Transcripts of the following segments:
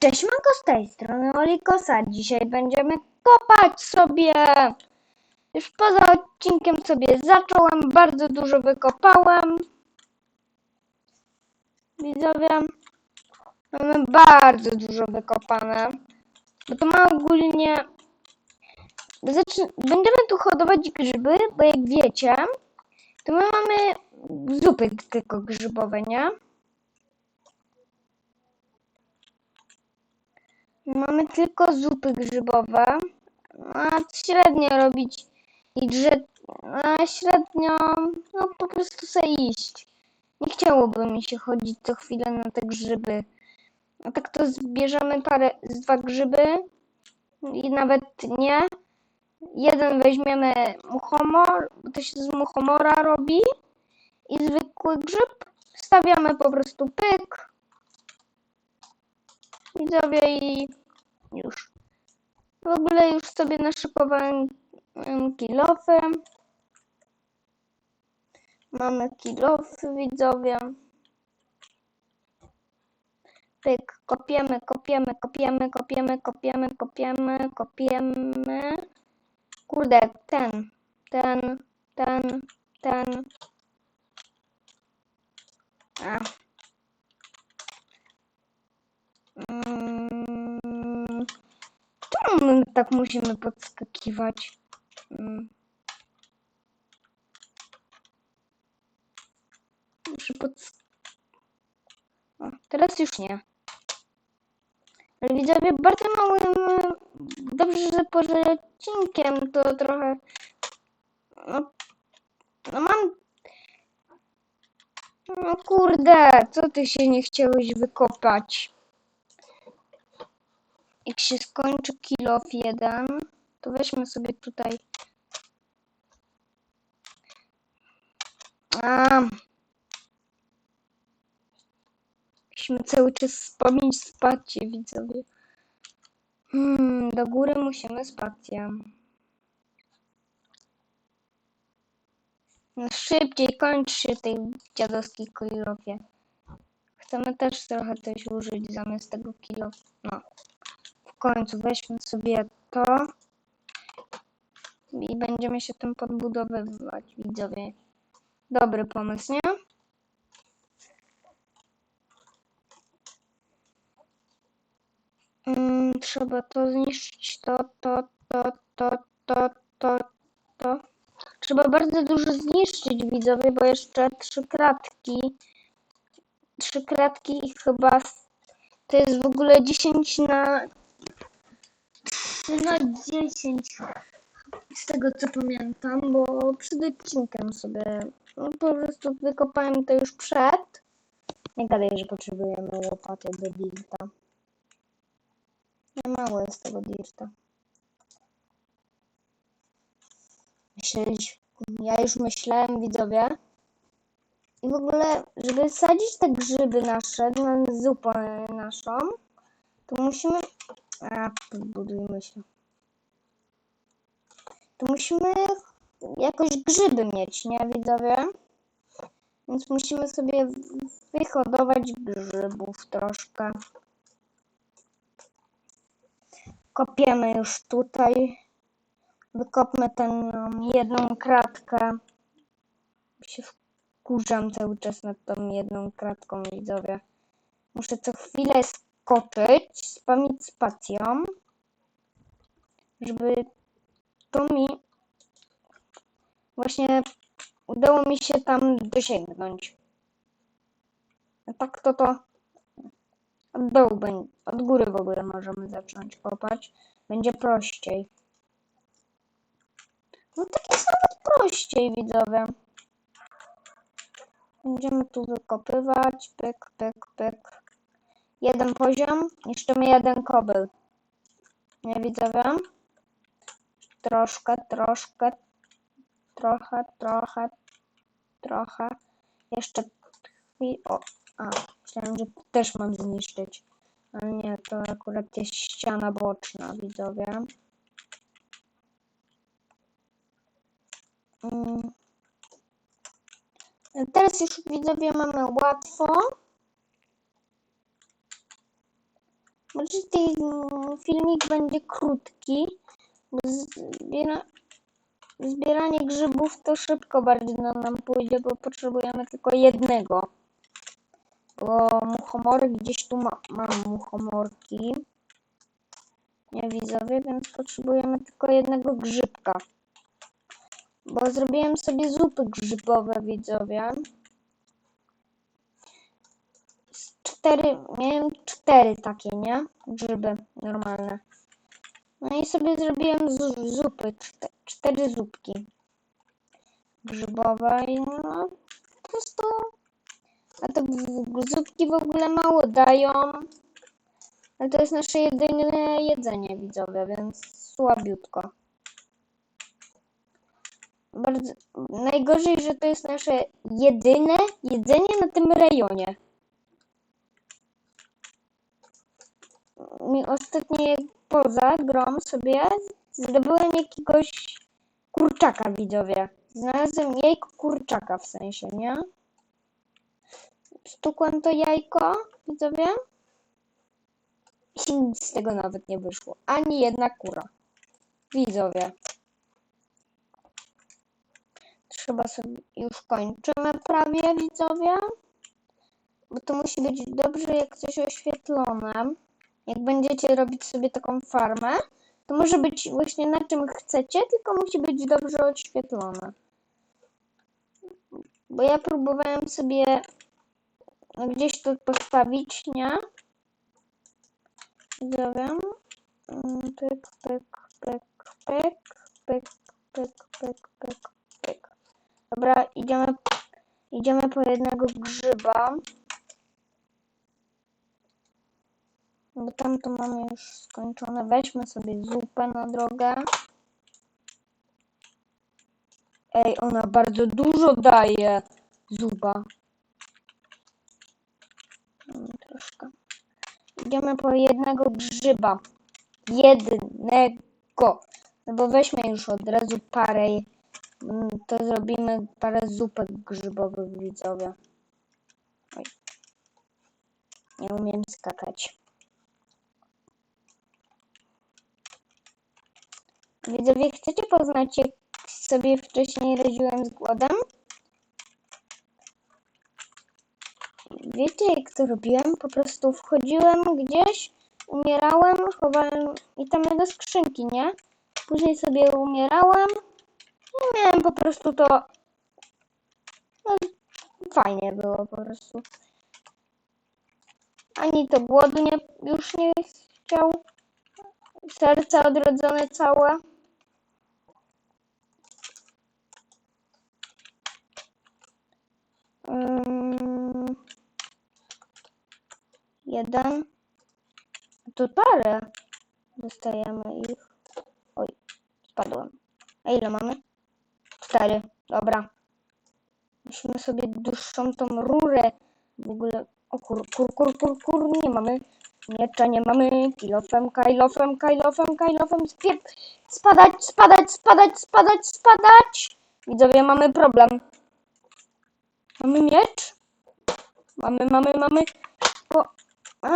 Cześć, Manko z tej strony Olikosa. Dzisiaj będziemy kopać sobie. Już poza odcinkiem sobie zacząłem, bardzo dużo wykopałem. Widzowie, mamy bardzo dużo wykopane. Bo to ma ogólnie... Będziemy tu hodować grzyby, bo jak wiecie, to my mamy zupy tylko grzybowe, nie? Mamy tylko zupy grzybowe. A średnio robić i że a średnio no po prostu sobie iść. Nie chciałoby mi się chodzić co chwilę na te grzyby. A tak to zbierzemy parę z dwa grzyby i nawet nie. Jeden weźmiemy muchomor, bo to się z muchomora robi i zwykły grzyb stawiamy po prostu pyk. Widzowie i już. W ogóle już sobie naszykowałem em, kilofy. Mamy kilofy, widzowie. Pyk, kopiemy, kopiemy, kopiemy, kopiemy, kopiemy, kopiemy, kopiemy. Kurde, ten, ten, ten, ten. A. tak musimy podskakiwać? Mm. Muszę pod... O, teraz już nie. Ale widzowie, bardzo małym... Dobrze, że poza odcinkiem to trochę... No, no mam... No kurde, co ty się nie chciałeś wykopać? Jak się skończy kill of jeden, to weźmy sobie tutaj. A. Musimy cały czas wspomnieć spację, widzowie. Hmm, do góry musimy spację. No szybciej kończ się tej dziadowskiej kilofie. Chcemy też trochę coś użyć zamiast tego kilo. No. Końcu weźmy sobie to i będziemy się tym podbudowywać, widzowie. Dobry pomysł, nie? Mm, trzeba to zniszczyć, to, to, to, to, to, to, to. Trzeba bardzo dużo zniszczyć, widzowie, bo jeszcze trzy kratki. Trzy kratki i chyba to jest w ogóle 10 na 3 na 10 z tego co pamiętam, bo przed odcinkiem sobie no, po prostu wykopałem to już przed. Nie gadaj, że potrzebujemy łopaty do dirta. Nie mało jest tego dirta. Myśleć, ja już myślałem, widzowie. I w ogóle, żeby sadzić te grzyby nasze na zupę naszą, to musimy... A, podbudujmy się. To musimy jakoś grzyby mieć, nie widzowie? Więc musimy sobie wyhodować grzybów troszkę. Kopiemy już tutaj. Wykopmy tę jedną kratkę. Się wkurzam cały czas nad tą jedną kratką, widzowie. Muszę co chwilę skoczyć, spamić spacją, żeby to mi właśnie udało mi się tam dosięgnąć. A tak to to od dołu, od góry w ogóle możemy zacząć kopać. Będzie prościej. No tak jest nawet prościej, widzowie. Będziemy tu wykopywać, pyk, pyk, pyk. Jeden poziom, niszczymy jeden kobyl. Nie widzowie? Troszkę, troszkę, trochę, trochę, trochę. Jeszcze chwil... O, a, myślałem, że też mam zniszczyć. Ale nie, to akurat jest ściana boczna, widzowie. Mm. Teraz już widzowie mamy łatwo. Ten mm, filmik będzie krótki, zbiera, zbieranie grzybów to szybko bardzo nam, nam pójdzie, bo potrzebujemy tylko jednego. Bo muchomory gdzieś tu ma, mam muchomorki. Nie widzowie, więc potrzebujemy tylko jednego grzybka. Bo zrobiłem sobie zupy grzybowe, widzowie. Z Cztery, miałem cztery takie, nie? Grzyby normalne. No i sobie zrobiłem zu- zupy, czte, cztery zupki grzybowe i no po prostu a to zupki w ogóle mało dają. Ale to jest nasze jedyne jedzenie widzowie, więc słabiutko. Bardzo, najgorzej, że to jest nasze jedyne jedzenie na tym rejonie. Mi ostatnio poza grą sobie zdobyłem jakiegoś kurczaka widzowie. Znalazłem jajko kurczaka w sensie, nie? Stukłem to jajko, widzowie. I nic z tego nawet nie wyszło. Ani jedna kura. Widzowie. Trzeba sobie już kończymy prawie, widzowie. Bo to musi być dobrze jak coś oświetlone. Jak będziecie robić sobie taką farmę, to może być właśnie na czym chcecie, tylko musi być dobrze oświetlone. Bo ja próbowałem sobie gdzieś to postawić, nie? Widzowie. Mm, pyk, pyk, pyk, pyk, pyk, pyk, pyk, pyk. Dobra, idziemy, idziemy po jednego grzyba. Bo tam to mamy już skończone. Weźmy sobie zupę na drogę. Ej, ona bardzo dużo daje. Zupa. Mm, Troszkę. Idziemy po jednego grzyba. Jednego. No bo weźmy już od razu parę. mm, To zrobimy parę zupek grzybowych, widzowie. Oj. Nie umiem skakać. Widzowie, chcecie poznać, jak sobie wcześniej radziłem z głodem? Wiecie, jak to robiłem? Po prostu wchodziłem gdzieś, umierałem, chowałem itemy do skrzynki, nie? Później sobie umierałem i miałem po prostu to... No, fajnie było po prostu. Ani to głodu nie, już nie chciał. Serce odrodzone całe. Jeden. To parę. Dostajemy ich. Oj, spadłem. A ile mamy? Cztery. Dobra. Musimy sobie dłuższą tą rurę. W ogóle. O kur, kur, kur, kur, kur. Nie mamy. Miecza nie mamy. Kilofem, kajlofem, kajlofem, kajlofem. Spier... Spadać, spadać, spadać, spadać, spadać. Widzowie, mamy problem. Mamy miecz? Mamy, mamy, mamy. O, a,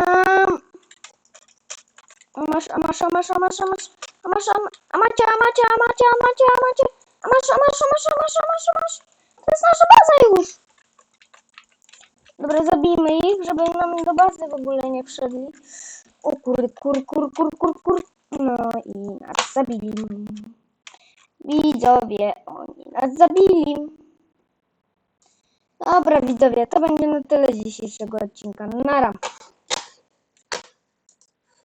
a masz, a masz, a masz, a masz, a masz, a masz, a ma- a macie, a macie, a macie, a macie, a macie, a masz, a masz, a masz, a masz, a masz, a masz. To jest nasza baza już. Dobra, zabijmy ich, żeby nam do bazy w ogóle nie wszedli. O kur, kur, kur, kur, kur, kur. No i nas zabili. Widzowie, oni nas zabili. Dobra, widzowie, to będzie na tyle dzisiejszego odcinka. Nara.